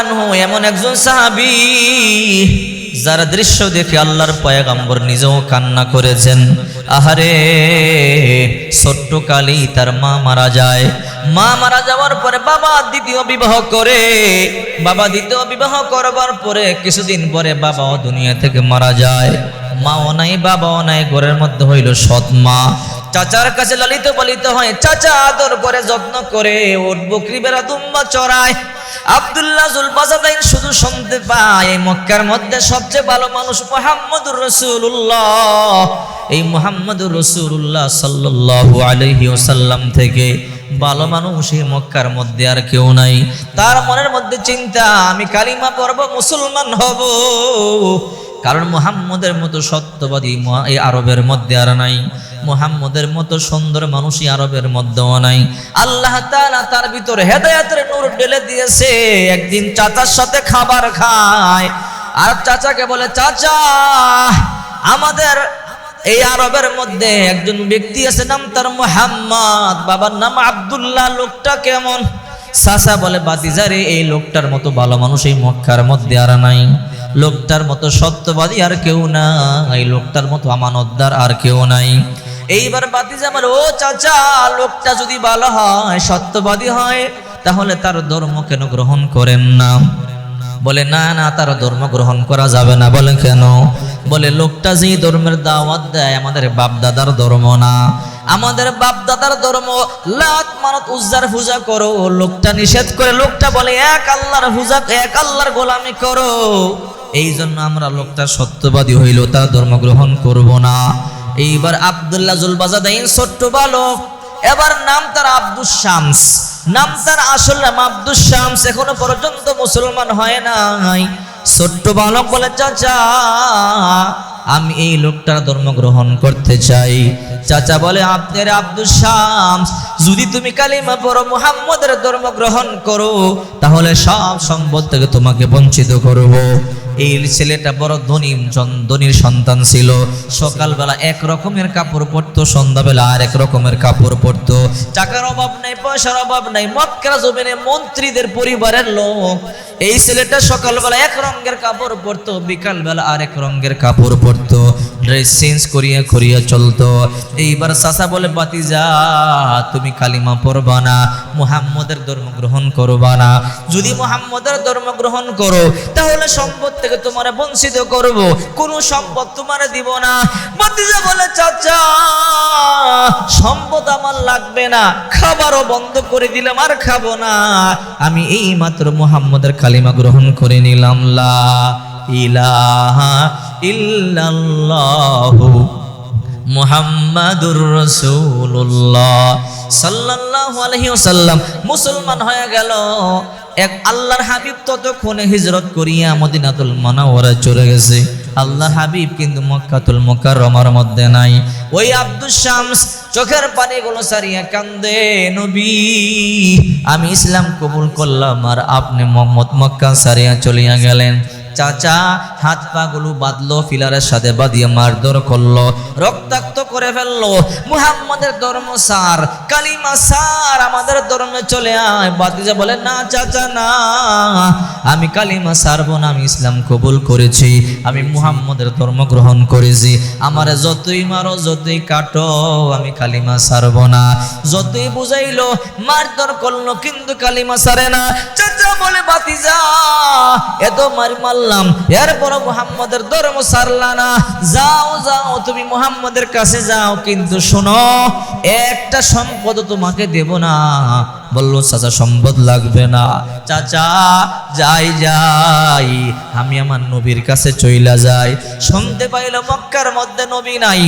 আনহু, এমন একজন যার দৃশ্য দেখে আল্লাহর পয়গম্বর নিজেও কান্না করেছেন। আহারে, ছোট্ট কালী তার মা মারা যায়। মা মারা যাওয়ার পরে বাবা দ্বিতীয় বিবাহ করে। বাবা দ্বিতীয় বিবাহ করবার পরে কিছুদিন পরে বাবাও দুনিয়া থেকে মারা যায়। মাও নাই, বাবাও নাই, ঘরের মধ্যে হইল সৎ মা। চাচার কাছে লালিত পালিত হয়। চাচা আদর করে, যত্ন করে, ওর বকরি বেড়া দুম্বা চড়ায়। আব্দুল্লাহ জুলবাজাদাইন শুধু শুনতে পায়, এই মক্কার মধ্যে সবচেয়ে ভালো মানুষ মোহাম্মদুর রসুল্লাহ এই মোহাম্মদুর রসুল্লাহ সাল্লাল্লাহু আলাইহি ওসাল্লাম থেকে ভালো মানুষ এই মক্কার মধ্যে আর কেউ নাই। তার মনের মধ্যে চিন্তা, আমি কালিমা পড়ব, মুসলমান হব। কারণ মুহাম্মদের মতো সত্যবাদী এই আরবের মধ্যে আর নাই। মুহাম্মদের মতো সুন্দর মানুষই আরবের মধ্যেও নাই। আল্লাহ তাআলা তার ভিতরে হেদায়েতের নূর ঢেলে দিয়েছে। একদিন চাচার সাথে খাবার খায়। আর চাচাকে বলে, চাচা, আমাদের এই আরবের মধ্যে একজন ব্যক্তি আছে, নাম তার মুহাম্মদ। বাবার নাম আবদুল্লাহ। লোকটা কেমন? সাসা বলে, বাতিজারে, এই লোকটার মতো ভালো মানুষ এই মক্কার মধ্যে আর নাই। লোকটার মতো সত্যবাদী আর কেউ নাই। লোকটার মতো আমানতদার আর কেউ নাই। এইবার বাতিজা আমার, ও চাচা, লোকটা যদি ভালো হয়, সত্যবাদী হয়, তাহলে তার ধর্ম কেন গ্রহণ করেন না? বলে, না না, তার ধর্ম গ্রহণ করা যাবে না। বলে, কেন? বলে, লোকটা যে ধর্মের দাওয়াত দেয়, আমাদের বাপ দাদার ধর্ম না। আমাদের বাপ দাদার ধর্ম লাত মানত উজ্জার পূজা করো। লোকটা নিষেধ করে, লোকটা বলে, এক আল্লাহর পূজা এক আল্লাহর গোলামি করো। এই জন্য আমরা লোকটা সত্যবাদী হইল তার ধর্ম গ্রহণ করব না। এইবার আব্দুল্লাহ জুলবাজাদাইন ছোট্ট বালক, এবার নাম তার আব্দুস শামস। নাম তার আসল নাম আব্দুস শামস, এখনও পর্যন্ত মুসলমান হয় নাই। ছোট্ট বালক বলে, চাচা, আমি এই লোকটার ধর্ম গ্রহণ করতে চাই। চাচা বলে, আপনার আব্দুস শামস, যদি তুমি কালিমা পড়ো, মুহাম্মদের ধর্ম গ্রহণ করো, তাহলে সব সম্পদ থেকে তোমাকে বঞ্চিত করব। এই ছেলেটা বড় ধনী ধনীর সন্তান ছিল। সকালবেলা এক রকমের কাপড় পরতো, সন্ধ্যাবেলা আর এক রকমের কাপড় পরতো। টাকার অভাব নাই, পয়সার অভাব নাই মক্কা জমিনে মন্ত্রীদের পরিবারের লোক। এই ছেলেটা সকালবেলা এক রঙের কাপড় পরতো, বিকালবেলা আর এক রঙের কাপড় পরতো। ড্রেস চেঞ্জ করিয়া করিয়া চলতো। এইবার চাচা বলে বাতিজা তুমি কালিমা পড়বা না, মুহাম্মদের ধর্ম গ্রহণ করবা না। যদি মুহাম্মদের ধর্ম গ্রহণ করো, তাহলে সম্পদ থেকে তোমার বঞ্চিত করব, কোনো সম্পদ তোমার দিব না। বাতিজা বলে, চাচা, সম্পদ আমার লাগবে না, খাবারও বন্ধ করে দিলাম, আর খাব না। আমি এই মাত্র মুহাম্মদের কালিমা গ্রহণ করে নিলাম, লা ইলাহা ইল্লাল্লাহু মুহাম্মাদুর রাসূলুল্লাহ সাল্লাল্লাহু আলাইহি ওয়াসাল্লাম। মুসলমান হয়ে গেল এক আল্লাহর হাবিব ততক্ষণে হিজরত করিয়া মদিনাতুল মানাওয়ারা চলে গেছে। আল্লাহ হাবিব কিন্তু মক্কাতুল মুকাররমার মধ্যে নাই। ওই আব্দুল শামস চোখের পানিগুলো সারিয়া কান্দে, নবী, আমি ইসলাম কবুল করলাম আর আপনি মোহাম্মদ মক্কা সারিয়া চলিয়া গেলেন। চাচা, হাত পা গুলো বাঁধলো, ফিলারের সাথে বাঁধিয়ে মারধর করল, রক্তাক্ত করে ফেলল। মুহাম্মাদের ধর্ম সার, কালিমা সার, আমাদের ধর্মে চলে আয়। বাতিজা বলে, না চাচা, না। আমি কালিমা সারবো না, আমি ইসলাম কবুল করেছি। আমি মুহাম্মদের ধর্ম গ্রহণ করেছি। আমার যতই মারো, যতই কাটো, আমি কালিমা সারবো না। যতই বুঝাইলো, মারধর করল, কিন্তু কালিমা সারে না। চাচা বলে বাতিজা এত মারি মারলাম এরপর মুহাম্মদের ধর্ম সারলা না। যাও যাও, তুমি মুহাম্মদের কাছে যাও, কিন্তু শোনো, একটা সম্পদ তোমাকে দেব না। বলল, চাচা, সম্পদ লাগবে না। চাচা, যাই যাই, আমি আমার নবীর কাছে চইলা যাই। শুনতে পাইল, মক্কার মধ্যে নবী নাই।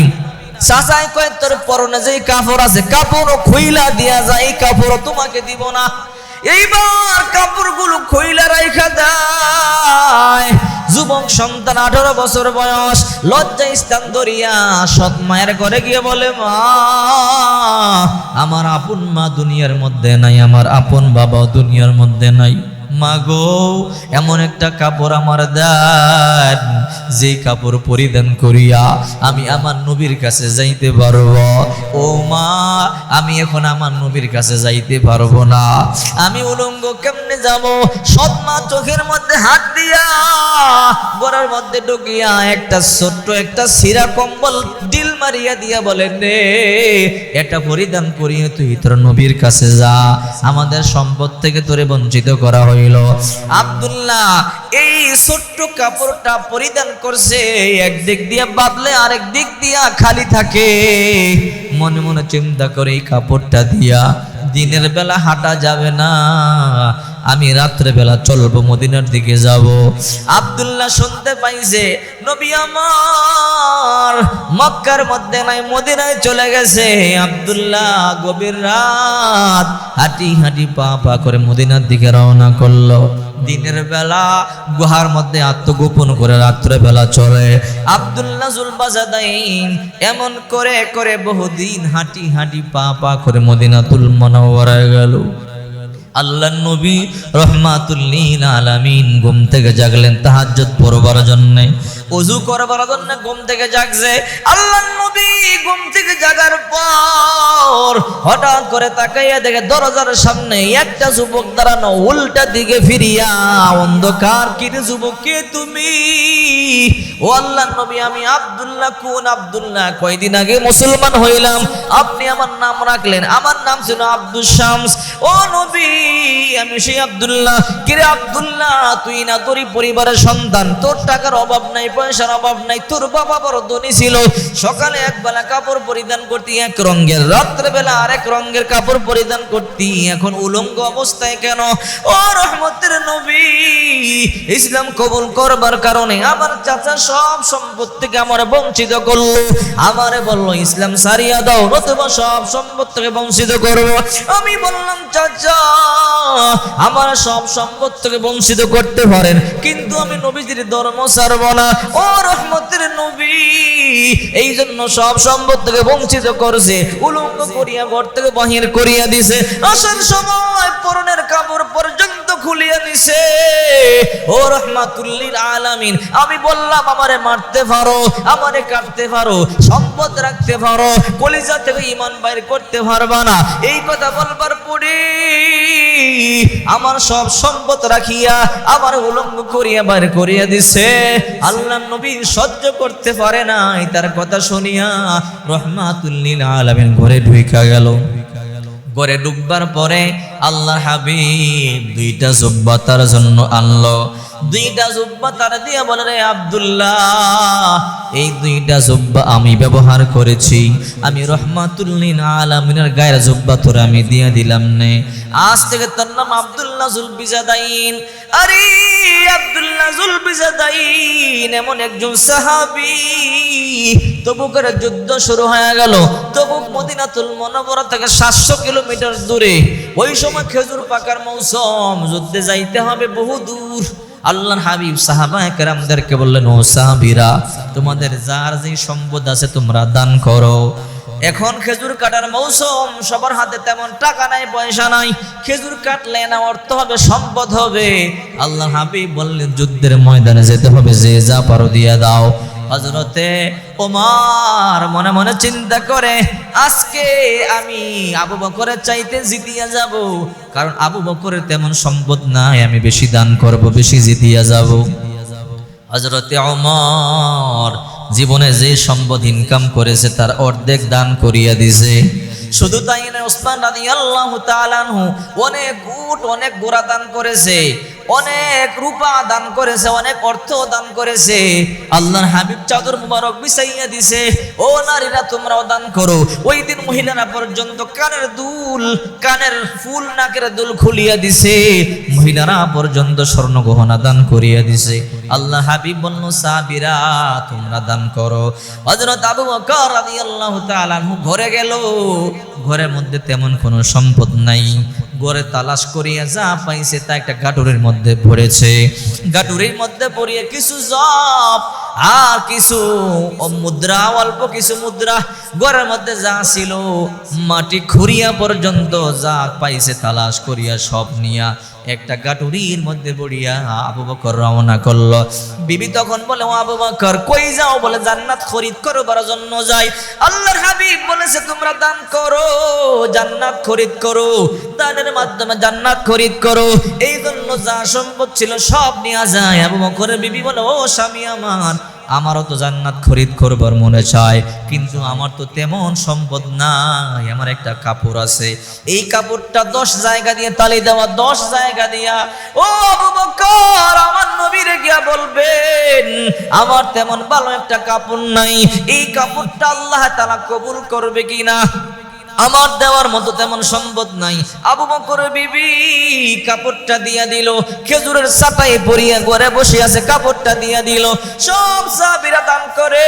চাচাই কয়, তোর পরনে যেই কাপড় আছে, কাপড়ও খুইলা দিয়া যায় এই কাপড়ও তোমাকে দিব না। এইবার কাপড়গুলো খইলা রাইখা দেয় যুবক সন্তান আঠারো বছর বয়স লজ্জা স্থান ধরিয়া সৎ মায়ের ঘরে গিয়ে বলে, মা, আমার আপন মা দুনিয়ার মধ্যে নাই, আমার আপন বাবা দুনিয়ার মধ্যে নাই। মাগো, এমন একটা কাপড় আমার দেন, যেই কাপড় পরিধান করিয়া আমি আমার নবীর কাছে যাইতে পারব। ও মা, আমি এখন আমার নবীর কাছে যাইতে পারব না। আমি উলঙ্গ কেমনে যাব? সৎ মা চোখের মধ্যে হাত দিয়া, গড়ার মধ্যে ঢুকিয়া একটা ছোট্ট একটা সিরা কম্বল ডিল মারিয়া দিয়া বলেন, রে, এটা পরিধান করিয়ে তুই তোর নবীর কাছে যা। আমাদের সম্পদ থেকে তোরে বঞ্চিত করা হইল। আব্দুল্লাহ এই ছোট্ট কাপড়টা পরিধান করছে। একদিক দিয়ে বাদলে আরেক দিক দিয়া খালি থাকে। মনে মনে চিন্তা করে এই কাপড়টা দিয়া দিনের বেলা হাঁটা যাবে না। আমি রাত্রে বেলা চলবো, মদিনার দিকে যাব। আব্দুল্লাহ শুনতে পাইছে নবী আমার মক্কার মধ্যে নাই, মদিনায় চলে গেছে। আব্দুল্লাহ গভীর রাত হাঁটি হাঁটি পা পা করে মদিনার দিকে রওনা করল। দিনের বেলা গুহার মধ্যে আত্মগোপন করে রাত্রে বেলা চলে। আব্দুল্লাহ জুলবাজাদাইন এমন করে করে বহুদিন হাঁটি হাঁটি পা পা করে মদিনাতুল মনোয়ারায় গেল। আল্লাহ নবী রহমাতুল্লিন আলামিন ঘুম থেকে জাগলেন তাহাজ্জুদ পড়বার জন্য। ওযু করবার জন্য ঘুম থেকে জাগছে। আল্লাহ নবী ঘুম থেকে জাগার পর হঠাৎ করে তাকাইয়া দেখে দরজার সামনে একটা যুবক দাঁড়ানো, উল্টা দিকে ফিরিয়া, অন্ধকার কিরে যুবক, কে তুমি? ও আল্লাহ নবী, আমি আব্দুল্লাহ, কোন আব্দুল্লাহ? কয়দিন আগে মুসলমান হইলাম। আপনি আমার নাম রাখলেন। আমার নাম ছিল আব্দুল শামস। ও নবী আমি সেই আব্দুল্লাহ, কিরে আব্দুল্লাহ, তুই না তোরই পরিবারের সন্তান? তোর টাকার অভাব নাই, পয়সার অভাব নাই, তোর বাবা বড় ধনী ছিল। সকালে এক বেলা কাপড় পরিধান করতি এক রঙের, রাত্রে বেলা আরেক রঙের কাপড় পরিধান করতি। এখন উলঙ্গ অবস্থায় কেন? ও রহমতের নবী, ইসলাম কবুল করবার কারণে আমার চাচা সব সম্পদ থেকে আমার বঞ্চিত করল। আমারে বলল, ইসলাম সারিয়া দাও, নতুবা সব সম্পদ থেকে বঞ্চিত করব। আমি বললাম, চাচা আমার সব সম্পদ থেকে বঞ্চিত করতে পারেন। কিন্তু আমি নবীজির ধর্ম ছাড়ব না। ও রহমতের নবী এই জন্য সব সম্পদ থেকে বঞ্চিত করছে। উলঙ্গ করিয়া ঘর থেকে বাহির করিয়া দিছে। আসার সময় পরনের কাপড় পর্যন্ত খুলিয়া দিছে। ও রহমাতুল্লিল আলামিন, আমি বললাম, আমারে মারতে পারো, আমারে কাটতে পারো, সম্পদ রাখতে পারো, কলিজা থেকে ইমান বাইর করতে পারবা না। এই কথা বলবার পরে আমার সব সম্পদ রাখিয়া আবার উলঙ্গ করিয়া বার করিয়া দিছে। আল্লাহ নবী সহ্য করতে পারে নাই, তার কথা শুনিয়া রহমাতুল্লিল আলমের ঘরে ঢুইকা গেল। ঘরে ডুববার পরে আল্লাহ হাবিব দুইটা জুব্বা তার জন্য আনলো। দুইটা জুব্বা তার দিয়া বলে, রে আব্দুল্লাহ, এই দুইটা জুব্বা আমি ব্যবহার করেছি। আমি রহমাতুল্লিন আলামিনের গায়ের জুব্বা তোর আমি দিয়ে দিলাম নে। আজ থেকে তার নাম আব্দুল্লাহ জুলবিজাদাইন আরে এমন একজন যুদ্ধ শুরু হয়ে গেল। মদিনাতুল সাতশো কিলোমিটার দূরে। ওই সময় খেজুর পাকার মৌসুম, যুদ্ধে যাইতে হবে বহু দূর। হাবিব সাহাবা বললেন, ও সাহাবিরা, তোমাদের যার যে সম্পদ আছে তোমরা দান করো। এখন খেজুর কাটার মৌসুম, সবার হাতে তেমন টাকা নাই, পয়সা নাই। খেজুর কাটলে না, অর্থ হবে, সম্পদ হবে। আল্লাহ হাবিব বললেন, যুদ্ধের ময়দানে যেতে হবে, যে যা পারো দিয়ে দাও। হজরতে ওমার মনে মনে চিন্তা করে, আজকে আমি আবু বকরের চাইতে জিতিয়া যাব। কারণ আবু বকরের তেমন সম্পদ নাই, আমি বেশি দান করব, বেশি জিতিয়া যাব। হজরতে অমর জীবনে যে সম্পদ ইনকাম করেছে, তার অর্ধেক দান করিয়া দিছে। শুধু তাই না ওসমান রাদিয়াল্লাহু তাআলা অনেক গুট অনেক গোরা দান করেছে। অনেক রূপা দান করেছে, অনেক অর্থ দান করেছে। আল্লাহর হাবিব চাদর মুবারক বিছাইয়া দিছে, ও নারীরা, তোমরাও দান করো। ওই দিন মহিলারা পর্যন্ত কানের দুল, কানের ফুল নাকের দুল খুলিয়া দিছে। মহিলারা পর্যন্ত স্বর্ণ গহনা দান করিয়া দিছে। আল্লাহ হাবিব বলল সাবিরা তোমরা দান করো। হযরত আবু বকর রাদিয়াল্লাহু তাআলা ঘরে গেল। ঘরের মধ্যে তেমন কোনো সম্পদ নাই। ঘরে তালাশ করিয়া যা পাইছে তা একটা গাটুরের মধ্যে পড়েছে। গাটুরের মধ্যে পড়িয়া কিছু জব আর কিছু মুদ্রা, অল্প কিছু মুদ্রা, ঘরের মধ্যে যা ছিল, মাটি খুঁড়িয়া পর্যন্ত যা পাইছে তালাশ করিয়া সব নিয়া একটা গাটুরির মধ্যে পড়িয়া আবু বকর রওনা করল। বিবি তখন বলে, ও আবু বকর, কই যাও? বলে, জান্নাত খরিদ করবার জন্য যাই। আল্লাহর হাবিব বলেছে, তোমরা দান করো, জান্নাত খরিদ করো, দানের মাধ্যমে জান্নাত খরিদ করো। এই জন্য যা সম্পদ ছিল সব নেওয়া যায়। আবু বকরের বিবি বলে, ও স্বামী আমার আমারও তো জান্নাত খরিদ করবার মনে চায়, কিন্তু আমার তো তেমন সম্পদ নাই। আমার একটা কাপড় আছে। এই কাপড়টা দশ জায়গা দিয়ে তালি দেওয়া, দশ জায়গা দিয়া, ও বকর, আমার নবীরে গিয়া বলবেন, আমার তেমন ভালো একটা কাপড় নাই। এই কাপড়টা আল্লাহ তাআলা কবুল করবে কিনা? আমার দেওয়ার মতো তেমন সম্পদ নাই। আবু বকর বিবি কাপড়টা দিয়া দিল, খেজুরের চাটাই পরিয়া ঘরে বসে আছে, কাপড়টা দিয়া দিল। সব সাহাবীরা দান করে।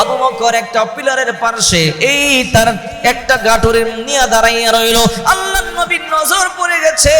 আবু বকর একটা পিলারের পাশে এই তার একটা গাঠুরের নিয়া দাঁড়াইয়া রইল। আল্লাহ নবীর নজর পড়ে গেছে।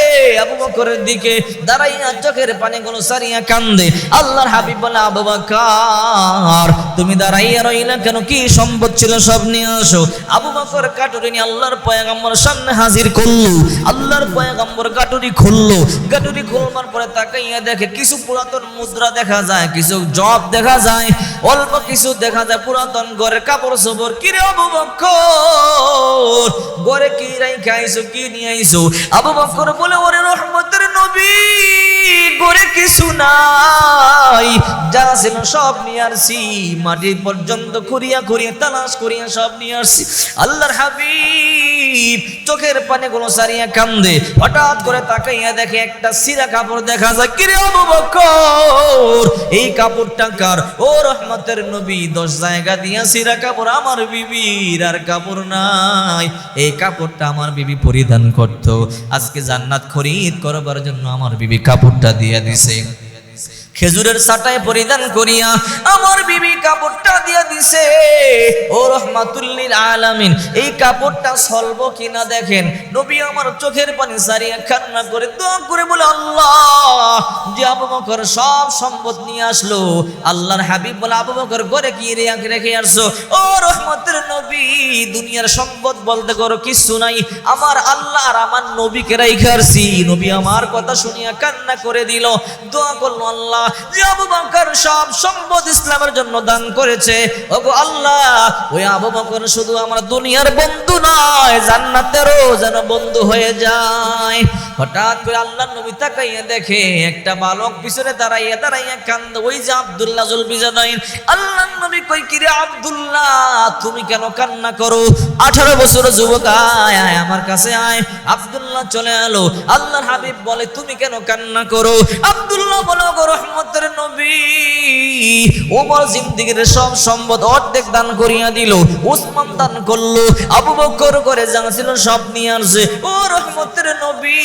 আবু বকরের দিকে দাঁড়াইয়া চোখের পানিগুলো সারিয়া কান্দে। আল্লাহর হাবিব বলে, আবু বকর, তুমি দাঁড়াইয়া রইলে কেন? কি সম্পদ ছিল সব নিয়ে আসো। আবু বকর কাটুরি নিয়ে আল্লাহর পয়গাম্বর সামনে হাজির করল। আল্লাহর পয়গাম্বর কাটুরি খুললো। কাটুরি খুলবার পরে তাকাইয়া দেখে কিছু পুরাতন মুদ্রা দেখা যায়, কিছু জব দেখা যায়, অল্প কিছু দেখা যায় পুরাতন ঘরের কাপড় সবর কিরে আবু বকর, ঘরে কি রাইখা আইছো, কি নিয়ে আইছো আবু বকর বলে, ওরে রহমতের নবী ঘরে কিছু নাই। যা ছিল সব নিয়ে আসছি। মাটি পর্যন্ত খুঁড়িয়া খুঁড়িয়া তালাশ করিয়া সব নিয়ে আসছি। আল্লাহর হাবিব চোখের পানে গুলো সারিয়া কান্দে। হঠাৎ করে তাকাইয়া দেখে একটা সিরা কাপড় দেখা যায়। কিরে আবু বকর, এই কাপড়টা কার? ও রহমতের নবী, দশ জায়গা দিয়া সিরা কাপড় আমার বিবির আর কাপড় নাই। এই কাপড়টা আমার বিবি পরিধান করত। আজকে জান্নাত খরিদ করবার জন্য আমার বিবি কাপড়টা দিয়ে দিছে। খেজুরের সাটায় পরিধান করিয়া আমার বিবি কাপড়টা দিয়া দিছে। ও রহমাতুল্লিল আলামিন, এই কাপড়টা সলব কিনা দেখেন। নবী আমার চোখের পানি সারিয়া কান্না করে দোয়া করে বলে, আল্লাহ, যে আবু বকর সব সম্পদ নিয়ে আসলো, আল্লাহর হাবিব বলে, আবু বকর ঘরে কি রেখে রেখে আসছো? ও রহমতের নবী, দুনিয়ার সম্পদ বলতে করো কিছু নাই। আমার আল্লাহ আর আমার নবীকে রেখে আসছি। নবী আমার কথা শুনিয়া কান্না করে দিল। দোয়া করল, আল্লাহ যে আবু বকর সব সম্পদ ইসলামের জন্য দান করেছে। ওগো আল্লাহ, ওই আবু বকর শুধু আমার দুনিয়ার বন্ধু নয়, জান্নাতেরও যেন বন্ধু হয়ে যায়। হঠাৎ করে আল্লাহ নবী তাকাইয়া দেখে একটা বালক পিছনে দাঁড়াইয়া দাঁড়াইয়া কান্দ, ওই যে আব্দুল্লাহ জুলবিজাদাইন আল্লাহ নবী কই কিরে আব্দুল্লাহ, তুমি কেন কান্না করো? আঠারো বছর যুবক, আয় আয়, আমার কাছে আয়। আব্দুল্লাহ চলে এলো। আল্লাহর হাবিব বলে, তুমি কেন কান্না করো? আব্দুল্লাহ বলো নবী দান করিয়া দিল দান করল, আবু করে সব ও নবী,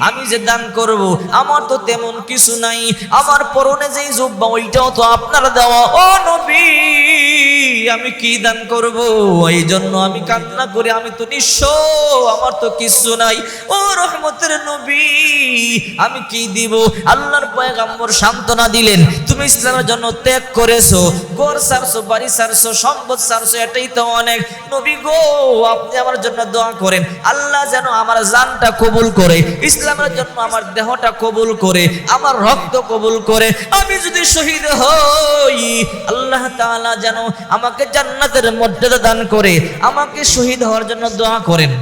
আমি যে দান করব, আমার তো তেমন কিছু নাই, আমার পরনে যেই জুব্বা, ওইটাও তো আপনার দেওয়া। ও নবী আমি কি দান করব? এই জন্য আমি কান্না করি, আমি তো নিঃস্ব, আমার তো কিছু নাই। ও রহমতের নবী, আমি কি দিব? আল্লাহর পয়গাম্বর সান্ত্বনা দিলেন, তুমি ইসলামের জন্য ত্যাগ করেছ গোর সারছো, বাড়ি সারছো, সম্পদ সারছো, এটাই তো অনেক। নবী গো, আপনি আমার জন্য দোয়া করেন, আল্লাহ যেন আমার জানটা কবুল করে, ইসলামের জন্য আমার দেহটা কবুল করে, আমার রক্ত কবুল করে। আমি যদি শহীদ হই, আল্লাহ তাআলা যেন আমাকে জান্নাতের মর্যাদা দান করে, আমাকে শহীদ হওয়ার জন্য দোয়া করেন।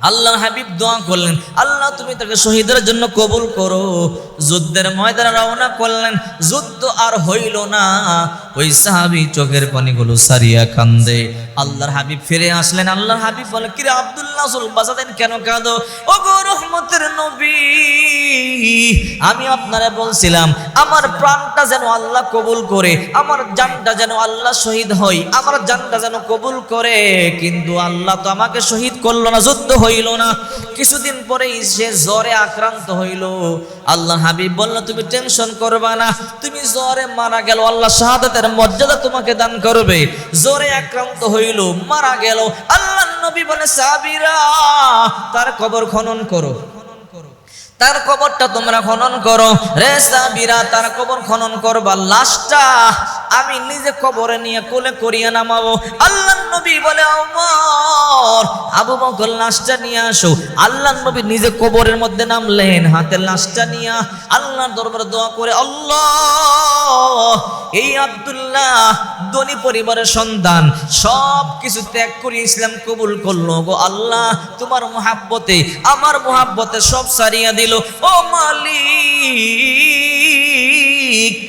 আল্লাহ হাবিব দোয়া করলেন। আল্লাহ তুমি তাকে শহীদের জন্য কবুল করো। যুদ্ধের ময়দানে রওনা করলেন। যুদ্ধ আর হইল না। ওই সাহাবি চোখের পানিগুলো সারিয়া কান্দে। আল্লাহর হাবিব ফিরে আসলেন। আল্লাহর হাবিব বলে, কিরে আব্দুল্লাহ সুল কেন কাঁদো? ও গো রহমতের নবী, আমি আপনারা বলছিলাম, আমার প্রাণটা যেন আল্লাহ কবুল করে, আমার জানটা যেন আল্লাহ শহীদ হই, আমার জানটা যেন কবুল করে, কিন্তু আল্লাহ তো আমাকে শহীদ করল না, যুদ্ধ হইল না। কিছুদিন পরেই সে জ্বরে আক্রান্ত হইল। আল্লাহ হাবিব বলল, তুমি টেনশন করবা না, তুমি জ্বরে মারা গেল, আল্লাহ শাহাদাতের মর্যাদা তোমাকে দান করবে। জ্বরে আক্রান্ত হইল মারা গেল। আল্লাহ নবী বলে সাবিরা তার কবর খনন করো। তার কবরটা তোমরা খনন করো। রে সাবিরা তার কবর খনন করবা। লাশটা আমি নিজে কবরে নিয়ে কোলে করিয়ে নামাবো। আল্লাহ নবী বলে আমার আবু বকর লাশটা নিয়ে আসো। আল্লাহ নবী নিজে কবরের মধ্যে নামলেন হাতে লাশটা নিয়ে। আল্লাহর দরবারে দোয়া করে, আল্লাহ, এই আব্দুল্লাহ ধনী পরিবারের সন্তান সব কিছু ত্যাগ করে ইসলাম কবুল করল গো আল্লাহ। তোমার মোহাব্বতে, আমার মোহাব্বতে সব সারিয়া দিল। ও মালিক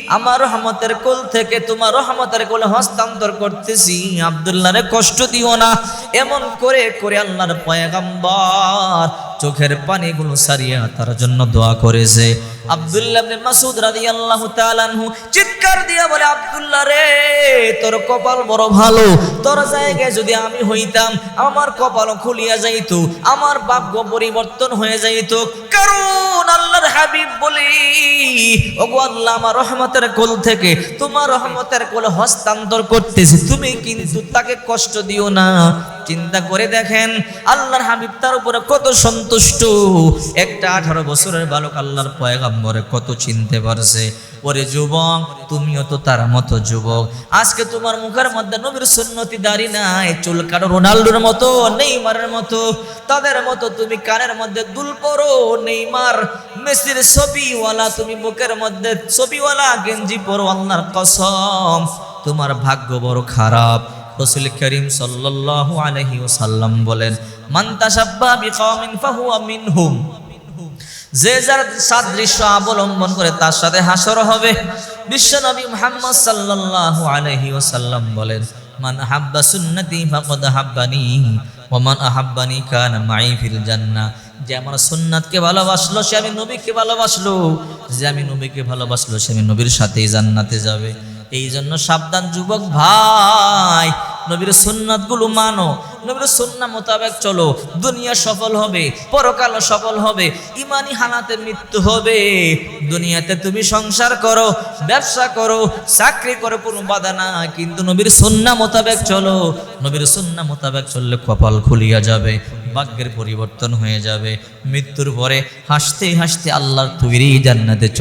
আমার রহমতের কোল থেকে তোমার রহমতের কোলে হস্তান্তর করতেছি। আব্দুল্লাহ রে কষ্ট দিও না। এমন করে করে আল্লাহর পয়গাম্বার চোখের পানিগুলো সারিয়া তার জন্য দোয়া করেছে। আব্দুল্লাহ ইবনে মাসউদ রাদিয়াল্লাহু তাআলা আনহু চিৎকার দিয়া বলে, আব্দুল্লাহ রে, তোর কপাল বড় ভালো। তোর জায়গায় যদি আমি হইতাম, আমার কপালও খুলিয়া যাইতো, আমার ভাগ্য পরিবর্তন হয়ে যাইতো। কারণ হাবিব বলি, ওগো আল্লাহ, আমার রহমতের কোল থেকে তোমার রহমতের কোলে হস্তান্তর করতেছি। তুমি কিন্তু তাকে কষ্ট দিও না। চিন্তা করে দেখেন, আল্লাহর হাবিব তার উপরে কত সন্তুষ্ট। একটা আঠারো বছরের বালক আল্লাহর পয়গাম্বরে কত চিনতে পারছে। ওরে যুবক, তুমিও তো তার মতো যুবক। আজকে তোমার মুখের মধ্যে নবীর সুন্নতি দাড়ি নাই, চুল কাটো রোনাল্ডোর মতো, নেইমারের মতো। তাদের মতো তুমি কানের মধ্যে দুল পরো, নেইমার মেসির ছবিওয়ালা, তুমি বুকের মধ্যে ছবিওয়ালা, গেঞ্জি পরো, আল্লাহর কসম। তোমার ভাগ্য বড় খারাপ। রসুল করিম সাল্লাল্লাহু আলাইহি ওয়াসাল্লাম বলেন, মান তাশাব্বা বিকওমিন ফাহুয়া মিনহুম। যে যার সাদৃশ্য অবলম্বন করে তার সাথে হাসর হবে। বিশ্বনবী মুহাম্মদ সাল্লাল্লাহু আলাইহি ওয়াসাল্লাম বলেন, মান হাব্বা সুন্নতি ফাকাদ হাব্বানি ওয়া মান আহাব্বানি কানা মাই ফিল জান্নাহ। যে আমার সুন্নাতকে ভালোবাসলো, সে আমি নবীকে ভালোবাসলো। যে আমি নবীকে ভালোবাসলো, সে আমি নবীর সাথেই জান্নাতে যাবে। এই জন্য সাবধান, যুবক ভাই, নবীর সুন্নাতগুলো মানো। নবীর সুন্না মোতাবেক চলো। দুনিয়া সফল হবে পরকাল সফল হবে, ইমানি হালাতে মৃত্যু হবে। দুনিয়াতে তুমি সংসার করো, ব্যবসা করো, চাকরি করো, কোনো বাধা না। কিন্তু নবীর সুন্না মোতাবেক চলো। নবীর সুন্না মোতাবেক চললে কপাল খুলিয়া যাবে। ভাগ্যের পরিবর্তন হয়ে যাবে। মৃত্যুর পরে হাসতে হাসতে আল্লাহর তৈরি জান্নাতে